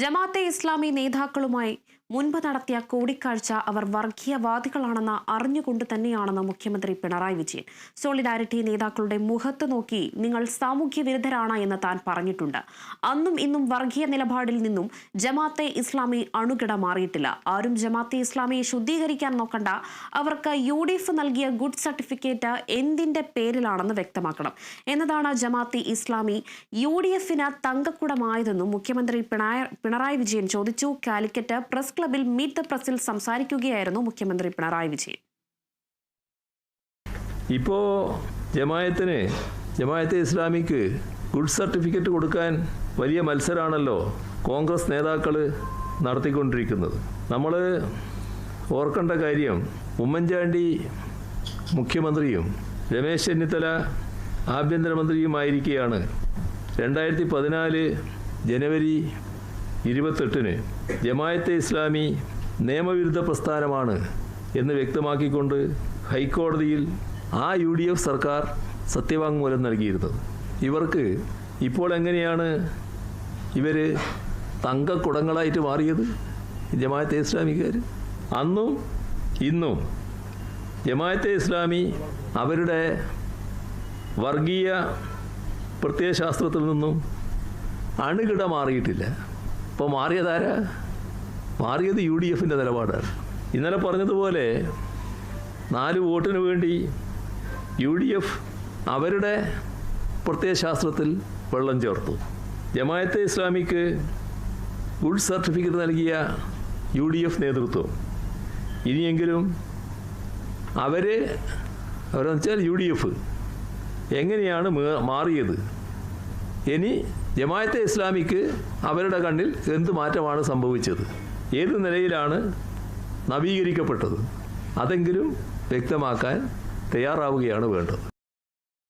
ജമാഅത്തെ ഇസ്ലാമി നേതാക്കളുമായി മുൻപ് നടത്തിയ കൂടിക്കാഴ്ച അവർ വർഗീയവാദികളാണെന്ന് അറിഞ്ഞുകൊണ്ട് തന്നെയാണെന്ന് മുഖ്യമന്ത്രി പിണറായി വിജയൻ. സോളിഡാരിറ്റി നേതാക്കളുടെ മുഖത്ത് നോക്കി നിങ്ങൾ സാമൂഹ്യ വിരുദ്ധരാണ് എന്ന് താൻ പറഞ്ഞിട്ടുണ്ട്. അന്നും ഇന്നും വർഗീയ നിലപാടിൽ നിന്നും ജമാഅത്തെ ഇസ്ലാമി അണുകിട മാറിയിട്ടില്ല. ആരും ജമാഅത്തെ ഇസ്ലാമിയെ ശുദ്ധീകരിക്കാൻ നോക്കണ്ട. അവർക്ക് യു നൽകിയ ഗുഡ് സർട്ടിഫിക്കറ്റ് എന്തിന്റെ പേരിലാണെന്ന് വ്യക്തമാക്കണം. എന്നതാണ് ജമാഅത്തെ ഇസ്ലാമി യു ഡി എഫിന് മുഖ്യമന്ത്രി പിണറായി വിജയൻ ചോദിച്ചു. കാലിക്കറ്റ് പ്രസ് ക്ലബിൽ മീറ്റ് ദ പ്രസിൽ സംസാരിക്കുകയായിരുന്നു മുഖ്യമന്ത്രി പിണറായി വിജയൻ. ഇപ്പോൾ ജമായത്തിന് ജമായത്തെ ഇസ്ലാമിക്ക് ഗുഡ് സർട്ടിഫിക്കറ്റ് കൊടുക്കാൻ വലിയ മത്സരമാണല്ലോ കോൺഗ്രസ് നേതാക്കൾ നടത്തിക്കൊണ്ടിരിക്കുന്നത്. നമ്മൾ ഓർക്കേണ്ട കാര്യം ഉമ്മൻചാണ്ടി മുഖ്യമന്ത്രിയും രമേശ് ചെന്നിത്തല ആഭ്യന്തരമന്ത്രിയുമായിരിക്കെയാണ്. രണ്ടായിരത്തി പതിനാല് ജനുവരി ഇരുപത്തെട്ടിന് ജമായത്തെ ഇസ്ലാമി നിയമവിരുദ്ധ പ്രസ്ഥാനമാണ് എന്ന് വ്യക്തമാക്കിക്കൊണ്ട് ഹൈക്കോടതിയിൽ ആ യു ഡി എഫ് സർക്കാർ സത്യവാങ്മൂലം നൽകിയിരുന്നത്. ഇവർക്ക് ഇപ്പോൾ എങ്ങനെയാണ് ഇവർ തങ്കക്കുടങ്ങളായിട്ട് മാറിയത് ജമായത്തെ ഇസ്ലാമിക്കാർ അന്നും ഇന്നും ജമായത്തെ ഇസ്ലാമി അവരുടെ വർഗീയ പ്രത്യയശാസ്ത്രത്തിൽ നിന്നും അണുകിട മാറിയിട്ടില്ല. ഇപ്പോൾ മാറിയതാരാ? മാറിയത് യു ഡി എഫിന്റെ നിലപാടാണ് ഇന്നലെ പറഞ്ഞതുപോലെ നാല് വോട്ടിന് വേണ്ടി യു ഡി എഫ് അവരുടെ പ്രത്യയശാസ്ത്രത്തിൽ വെള്ളം ചേർത്തു. ജമായത്തെ ഇസ്ലാമിക്ക് ഗുഡ് സർട്ടിഫിക്കറ്റ് നൽകിയ യു ഡി എഫ് നേതൃത്വം. ഇനിയെങ്കിലും അവർ അവരെന്ന് വെച്ചാൽ യു ഡി എഫ് എങ്ങനെയാണ് മാറിയത്? ഇനി ജമായത്തെ ഇസ്ലാമിക്ക് അവരുടെ കണ്ണിൽ എന്ത് മാറ്റമാണ് സംഭവിച്ചത്? ഏത് നിലയിലാണ് നവീകരിക്കപ്പെട്ടത്? അതെങ്കിലും വ്യക്തമാക്കാൻ തയ്യാറാവുകയാണ് വേണ്ടത്.